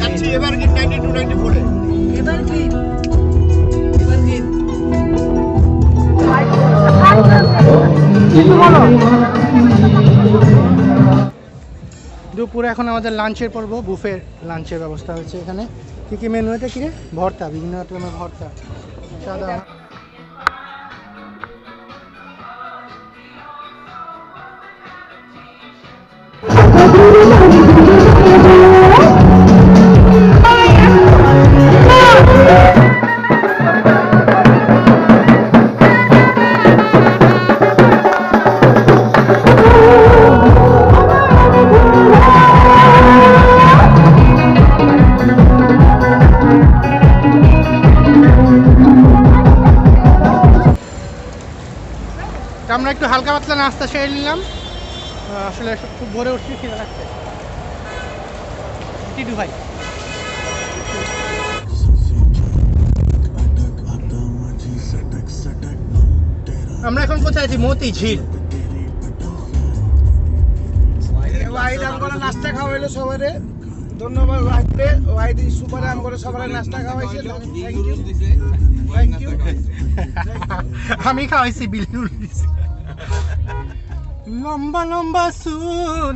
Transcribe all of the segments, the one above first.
যাচ্ছি এবার কি নাইনটি টু নাইনটি ফোরে এবার কি? এবার কি? দুপুরে এখন আমাদের লাঞ্চের পর্ব বুফের লাঞ্চের ব্যবস্থা হয়েছে এখানে। কী কী মেনু এটা কী রে ভর্তা বিভিন্ন রকমের ভর্তা। সাদা হালকা পাতলা নাস্তা সেরে নিলাম। আসলে খুব ভোরে উঠছি খিদে লাগছে। টিটু ভাই। আমরা এখন কোথায় আছি? মতি ঝিল। আম করে নাস্তা খাওয়াইলো সবারে ধন্যবাদ সুপারে আম করে সবারে নাস্তা খাওয়াইছে। থ্যাংক ইউ থ্যাংক ইউ আমি খাওয়াইছি বিলুল লম্বা লম্বা চুল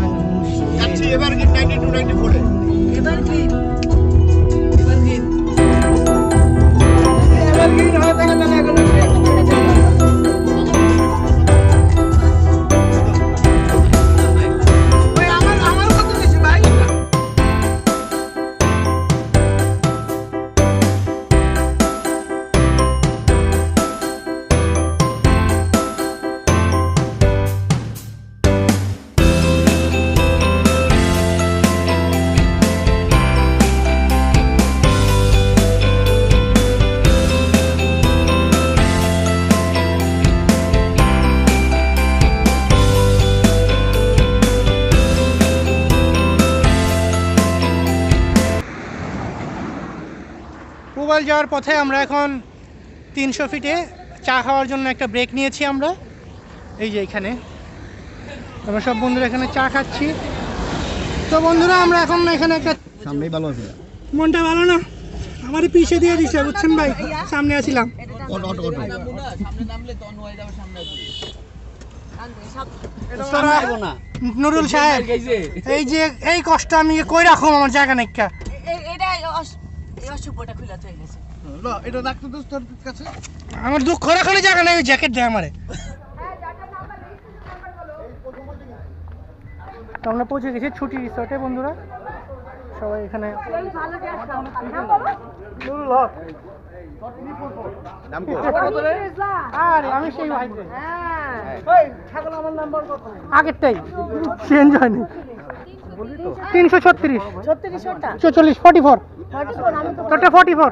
পুবাল যাওয়ার পথে আমরা এখন তিনশো ফিটে চা খাওয়ার জন্য একটা ব্রেক নিয়েছি আমরা। এই যে এখানে। আমরা সব বন্ধুরা এখানে চা খাচ্ছি। তো বন্ধুরা আমরা এখন এখানে একটা সামনেই ভালো আছে। মনটা ভালো না? আমারই পিছিয়ে দিয়ে দিছে বুঝছেন ভাই? সামনে তোরা- নুরুল সাহেব এই যে এই কষ্ট আমি কই রাখো আমার জায়গা নাইকা? এটা খুলে হয়ে এটা রাখতো তোর কাছে। আমার দুঃখ রাখানো জায়গা নেই জ্যাকেট দেয় আমারে। তো আমরা পৌঁছে গেছি ছুটি রিসর্টে বন্ধুরা। সবাই এখানে নুরুল হক। আরে আমি সেই ভাই আগেরটাই। চেঞ্জ হয়নি। তিনশো ছত্রিশ। ছত্রিশটা চৌচল্লিশ ফর্টি ফোর ফর্টি ফোর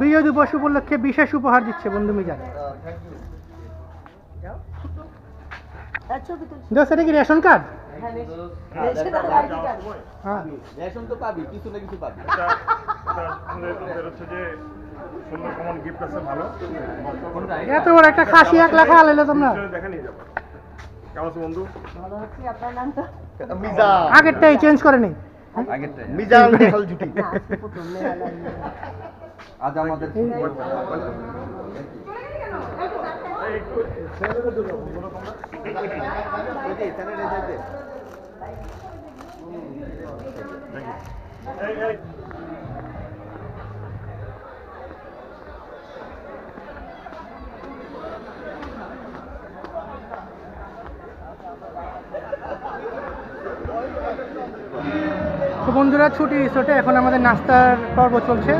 বিজয় দিবস উপলক্ষে বিশেষ উপহার দিচ্ছে বন্ধু মিজান। দোস্ত এটা কি রেশন কার্ড? হ্যাঁ। রেশন তো পাবি কিছু না কিছু পাবি এত বড় একটা খাসি এক লাখ তোমরা। আগেরটাই চেঞ্জ করে নেই আগেরটাই। মিজান জুটি। আজ আমাদের তো বন্ধুরা ছুটি রিসোর্টে এখন আমাদের নাস্তার পর্ব চলছে।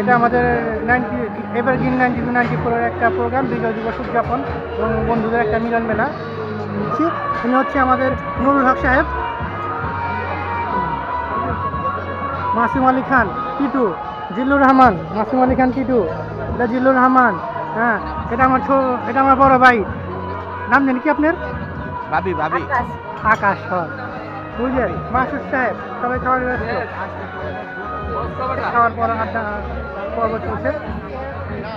এটা আমাদের নাইনটি এবার গিন নাইনটি টু নাইনটি ফোরের একটা প্রোগ্রাম বিজয় দিবস উদযাপন এবং বন্ধুদের একটা মিলন মেলা। উনি হচ্ছে আমাদের নুরুল হক সাহেব মাসিম আলী খান টিটু জিল্লুর রহমান মাসিম আলী খান টিটু এটা জিল্লুর রহমান হ্যাঁ এটা আমার ছো এটা আমার বড় ভাই। নাম জানি কি আপনার? ভাবি ভাবি। আকাশ। হ্যাঁ বুঝলেন? মাসুদ সাহেব সবাই খাবার ব্যস্ত। খাওয়ার পর আড্ডা পর্ব চলছে।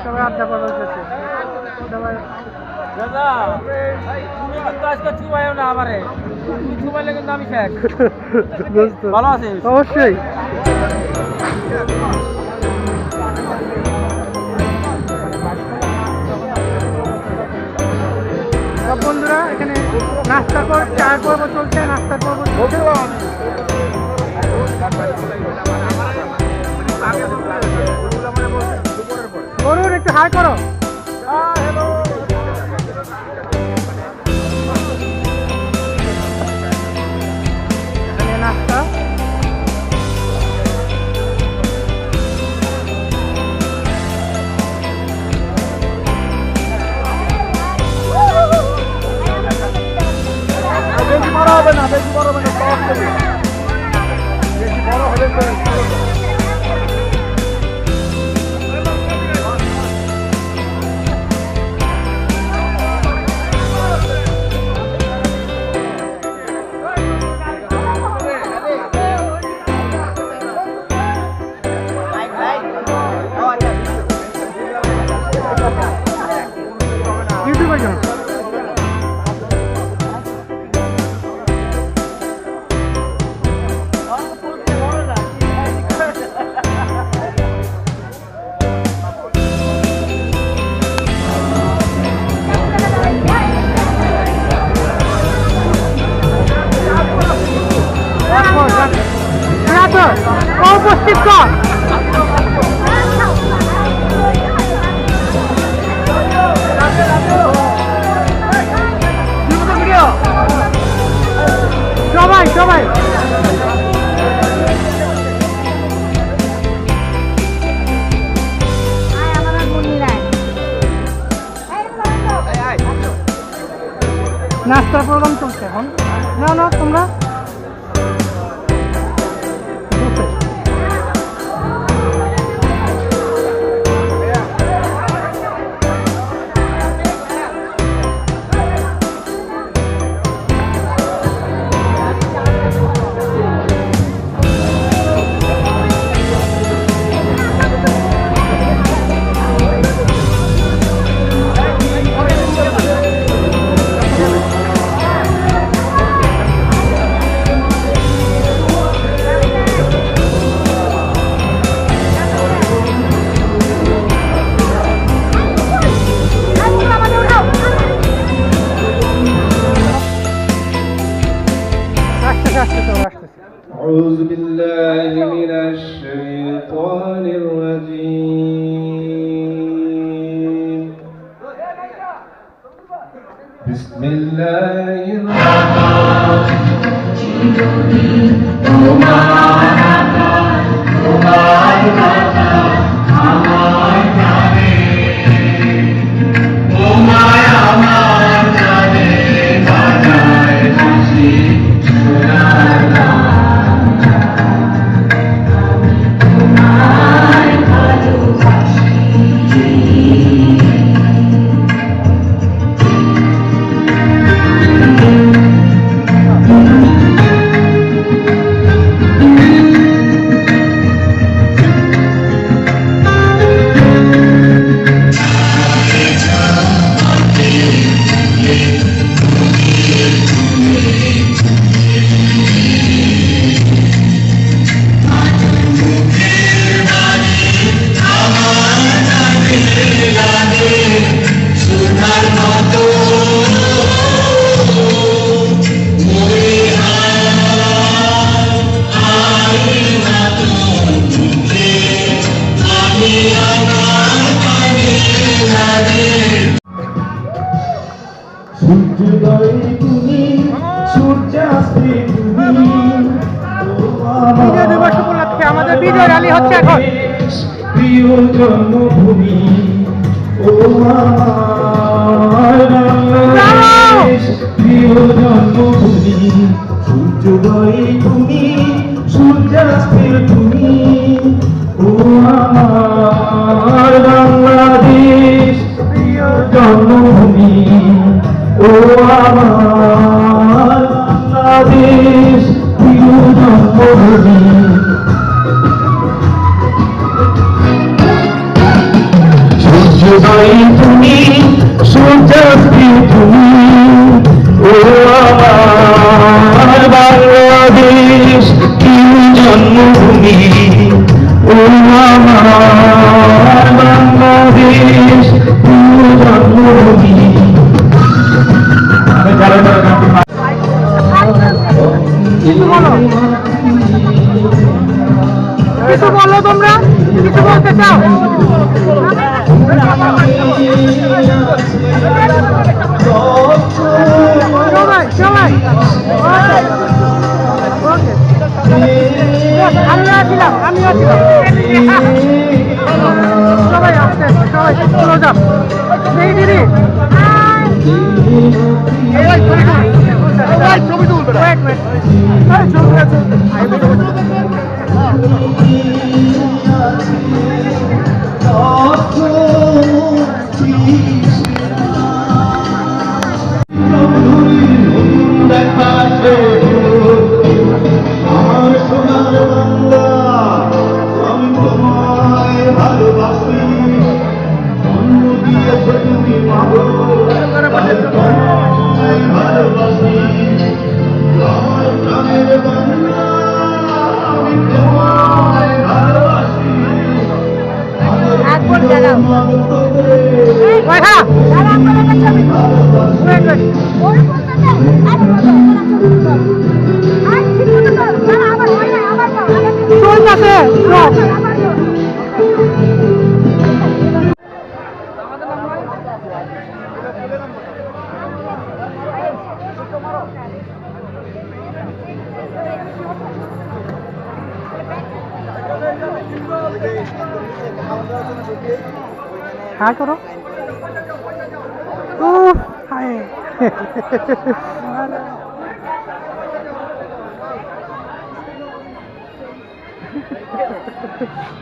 সবাই আড্ডা পর্ব চলছে। সবাই দাদা তুমি কিন্তু আজকে চুবাইও না আমারে। তুমি চুবাইলে কিন্তু আমি শেষ। ভালো আছিস? অবশ্যই। সব বন্ধুরা এখানে নাস্তার পর চার পর্ব চলছে নাস্তার পর্ব চলছে। গরুর একটু হাই করো। এখানে হচ্ছে এখন। প্রিয় জন্মভূমি ও প্রিয় জন্মভূমি সূর্যোদয়ে তুমি, সূর্যাস্তের তুমি, ও আমার বাংলাদেশ। প্রিয় জন্মভূমি ও আমার বাংলাদেশ। প্রিয় জন্মভূমি সূর্যোদয় তুমি সূর্যাস্তি তুমি, ও আমার বাংলাদেশ কি জন্মভূমি, ও আমার বাংলাদেশ জন্মভূমি। কিছু বলো তোমরা, কিছু বলতে চাও? আমিও ছিলাম সবাই আসছে সবাই চলো যাও এই দিদি ছবি তুলবে আমার সোনার বাংলা আবার কর, আবার কর। হাই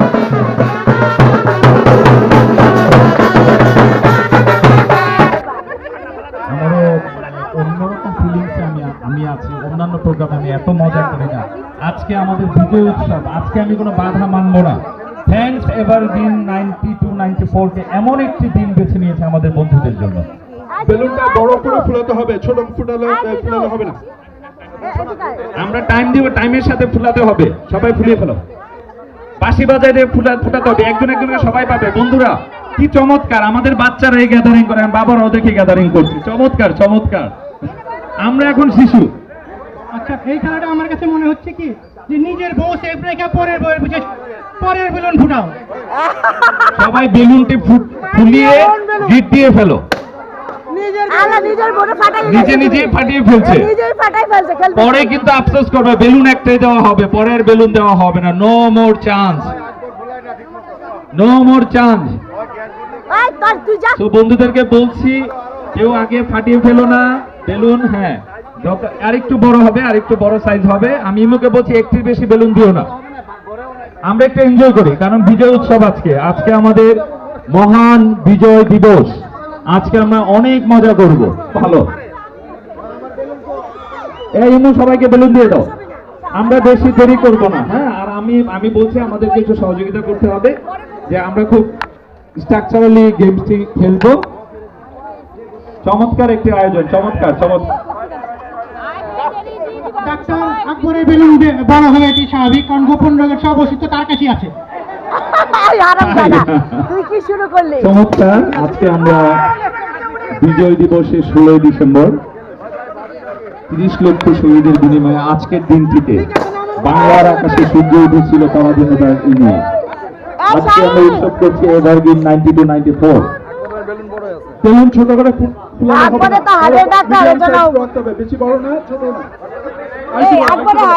করো মজা করি না। আজকে আমাদের বিজয় উৎসব। আজকে আমি কোনো বাধা মানবো না। থ্যাংকস এভার দিন নাইনটি টু নাইনটি ফোরকে এমন একটি দিন বেছে নিয়েছে আমাদের বন্ধুদের জন্য। বেলুনটা বড় করে ফুলাতে হবে ছোট ফুটালে ফুলালে হবে না। আমরা টাইম দিব টাইমের সাথে ফুলাতে হবে। সবাই ফুলিয়ে ফেলো। বাঁশি বাজায় দিয়ে ফুলা ফুটাতে হবে। একজন একজনকে সবাই পাবে। বন্ধুরা কি চমৎকার। আমাদের বাচ্চারা এই গ্যাদারিং করে বাবারাও দেখে গ্যাদারিং করছি। চমৎকার চমৎকার। আমরা এখন শিশু। আচ্ছা এই খেলাটা আমার কাছে মনে হচ্ছে কি? যে নিজের বউ সেফ রেখে পরের বউয়ের বুঝে পরের বেলুন ফুটাও। সবাই বেলুনটি ফুলিয়ে গিট দিয়ে ফেলো। নিজে নিজেই ফাটিয়ে ফেলছে। পরে কিন্তু আফসোস করবে বেলুন একটাই দেওয়া হবে পরের বেলুন দেওয়া হবে না। No more chance no more chance এই তোর তুই যা। তো বন্ধুদেরকে বলছি কেউ আগে ফাটিয়ে ফেলো না বেলুন হ্যাঁ। আরেকটু বড় হবে, আরেকটু বড় সাইজ হবে। আমি ইমুকে বলছি, একটির বেশি বেলুন দিও না। আমরা একটু এনজয় করি, কারণ বিজয় উৎসব আজকে। আজকে আমাদের মহান বিজয় দিবস। আজকে আমরা অনেক মজা করব। ভালো। এই ইমু, সবাইকে বেলুন দিয়ে দাও। আমরা বেশি দেরি করব না হ্যাঁ? আর আমি আমি বলছি, আমাদেরকে একটু সহযোগিতা করতে হবে, যে আমরা খুব স্ট্রাকচারালি গেমসটি খেলব। চমৎকার একটি আয়োজন, চমৎকার চমৎকার। ডাক্তার আকবরের বেলুন বড় হবে এটি স্বাভাবিক কারণ গোপন রোগের সব ওষুধ তো তার কাছেই আছে। এই আরাম দাদা তুই কি শুরু করলি? চমৎকার আজকে আমরা বিজয় দিবসে ষোলোই ডিসেম্বর তিরিশ লক্ষ শহীদের বিনিময়ে আজকের দিনটিতে বাংলার আকাশে সূর্য উঠেছিল পরাধীনতার নিয়ে। আজকে আমরা উৎসব করছি evergreen ninety two ninety four. Balloon ছোট করে বেশি বড় না ছোট না। একবারে